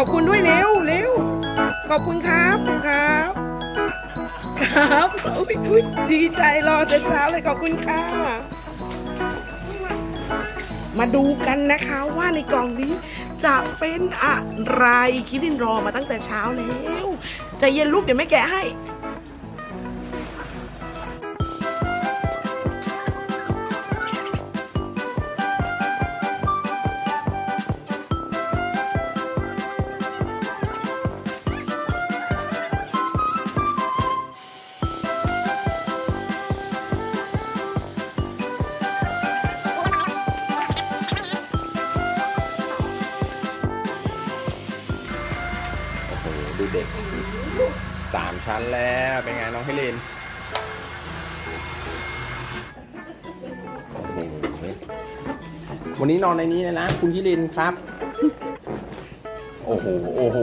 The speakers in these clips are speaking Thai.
อบคุณด้วยเร็วเร็วขอบคุณครับครับ ครับอุ๊ยอุ๊ยดีใจรอแต่เช้าเลยขอบคุณค่ะมาดูกันนะคะว่าในกล่องนี้จะเป็นอะไรคิดดินรอมาตั้งแต่เช้าแล้วใจเย็นลูกเดี๋ยวแม่แกะให้ ชั้นแล้วเป็นไงน้องพิลินวันนี้นอนในนี้เลยนะ คุณพิลินครับ โอ้โห โอ้โห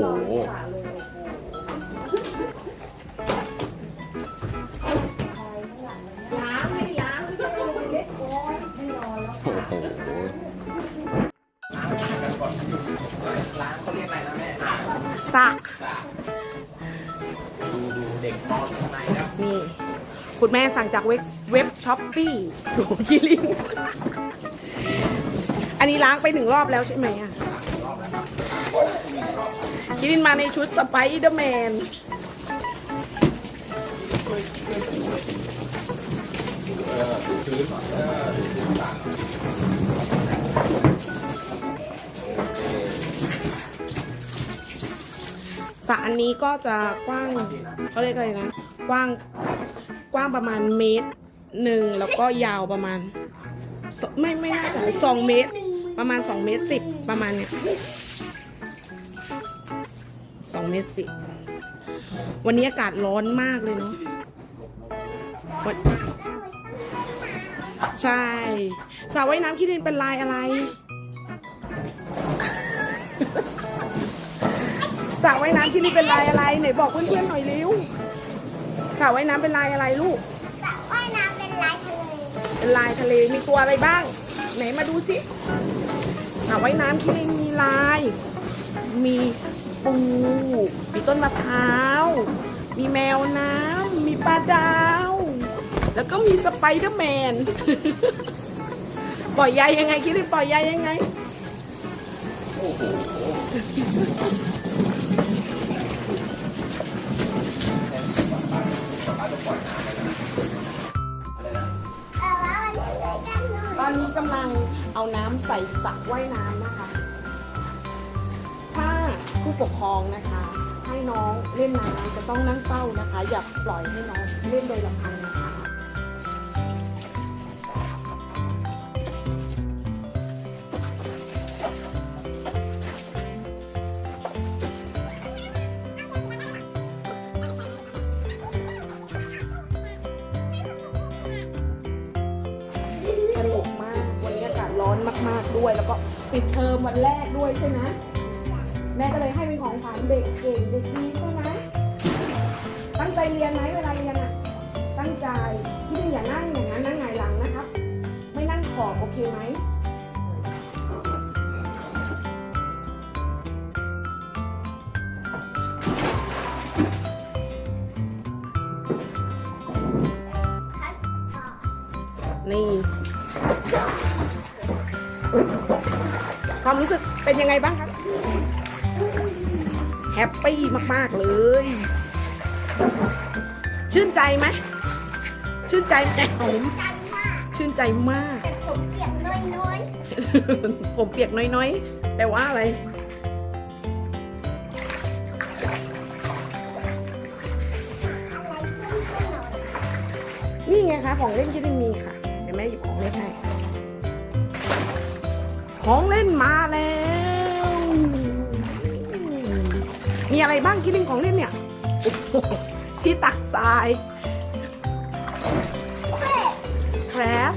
นี่ คุณแม่สั่งจากเว็บเว็บช้อปปี้ดูคิรินอันนี้ล้างไปหนึ่งรอบแล้วใช่ไหมอะคิรินมาในชุดสไปเดอร์แมน เออถือนเออถูชื้น สระอันนี้ก็จะกว้างเขาเรียกอะไรนะ กว้างกว้างประมาณเมตรหนึ่งแล้วก็ยาวประมาณไม่ไม่น่าจะสองเมตร ประมาณสองเมตรสิบประมาณเนี้ยสองเมตรสิบวันนี้อากาศร้อนมากเลยเนาะใช่สระว่ายน้ำคิดเห็นเป็นลายอะไร ระว่ายน้ำที่นี่เป็นลายอะไรไหนบอกเพื่อนๆหน่อยเร็วสระว่ายน้ำเป็นลายอะไรลูกสระว่ายน้ำเป็นลายทะเลเป็นลายทะเลมีตัวอะไรบ้าง ไหนมาดูสิสระว่ายน้ำที่นี่มีลาย มีปูมีต้นมะพร้าว มีแมวน้ำมีปลาดาว แล้วก็มีสไปเดอร์แมนปล่อยใยยังไงคิดดิปล่อยใยยังไงโอ้โห อนนี้กำลังเอาน้ำใส่สระว่ายน้ำนะคะ ถ้าผู้ปกครองนะคะ ให้น้องเล่นน้ำจะต้องนั่งเฝ้านะคะ อย่าปล่อยให้น้องเล่นโดยลำพัง ด้วย แล้วก็ปิดเทอมวันแรกด้วยใช่ไหมแม่ก็เลยให้เป็นของขวัญเด็กเก่งเด็กดีใช่ไหมตั้งใจเรียนไหมเวลาเรียนอะ ตั้งใจที่อย่านั่งอย่างนั้นนั่งหงายหลังนะครับ ไม่นั่งขอบโอเคไหมคัสตาร์ดนี่ รู้สึกเป็นยังไงบ้างครับ แฮปปี้มาก ๆ เลย ชื่นใจไหมชื่นใจไหมผมจังมากชื่นใจมาก แต่ผมเปียกน้อยผมเปียกน้อยๆ แปลว่าอะไรๆอะไรเพื่อนๆหน่อยนี่ไงคะ ของเล่นที่ได้มีค่ะ เดี๋ยวแม่หยิบของเล่นให้ ของเล่นมา มีอะไรบ้างคิดเล่นของเล่นเนี่ยที่ตักทรายแครฟ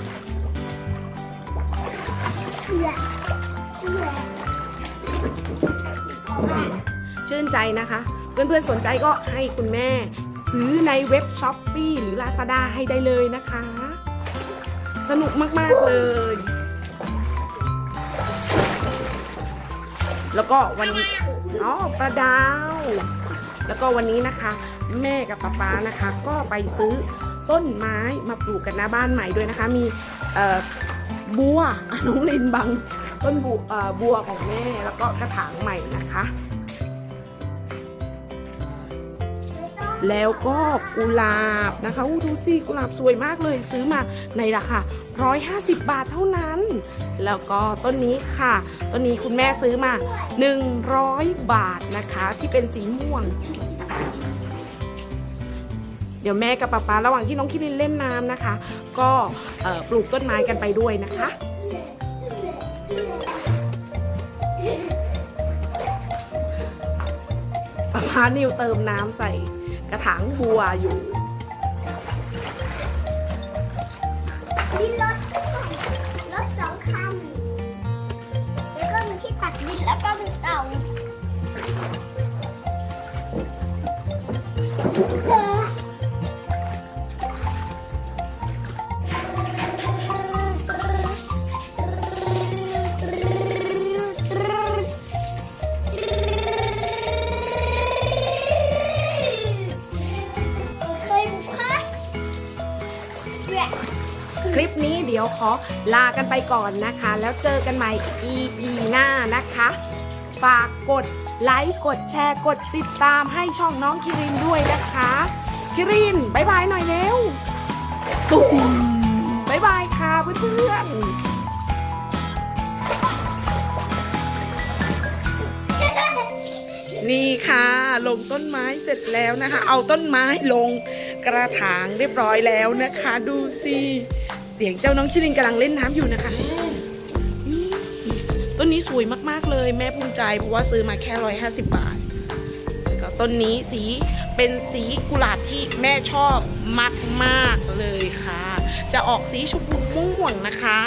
เหือเหือชื่นใจนะคะ เพื่อนๆสนใจก็ให้คุณแม่ ซื้อในเว็บช้อปปีหรือ Lazada ให้ได้เลยนะคะ สนุกมากๆเลย แล้วก็วันนี้ อ๋อปลาดาว แล้วก็วันนี้นะคะ แม่กับป๊าป้านะคะ ก็ไปซื้อต้นไม้มาปลูกกันหน้าบ้านใหม่ด้วยนะคะ มีบัวน้องลินบัง ต้นบัวบัวของแม่แล้วก็กระถางใหม่นะคะ แล้วก็กุหลาบนะคะอู้ดูสิกุหลาบสวยมากเลยซื้อมาในราคา150 บาทเท่านั้น แล้วก็ต้นนี้ค่ะ ต้นนี้คุณแม่ซื้อมา 100 บาทนะคะที่เป็นสีม่วง เดี๋ยวแม่กับป๊าป๊าระหว่างที่น้องคิรินเล่นน้ำนะคะ ก็ปลูกต้นไม้กันไปด้วยนะคะป๊าป๊านิวเติมน้ำใส่ กระถางบัวอยู่มีรถรถสองคัน แล้วก็มีที่ตักดินแล้วก็มีเตา ดี๋ยวขอลากันไปก่อนนะคะ แล้วเจอกันใหม่ EP หน้านะคะ ฝากกดไลค์กดแชร์กดติดตามให้ช่องน้องคิรินด้วยนะคะ คิรินบายบายหน่อยเร็วตุ่มบายบายค่ะเพื่อนๆนี่ค่ะ ลงต้นไม้เสร็จแล้วนะคะ เอาต้นไม้ลงกระถางเรียบร้อยแล้วนะคะ ดูสิ สียงเจ้าน้องชิลินกำลังเล่นน้ำอยู่นะคะต้นนี้สวยมากๆเลย แม่ภูมิใจเพราะว่าซื้อมาแค่ร้อยห้าสิบบาทก็ต้นนี้สีเป็นสีกุหลาบที่แม่ชอบมากๆเลยค่ะ จะออกสีชมพูม่วงนะคะ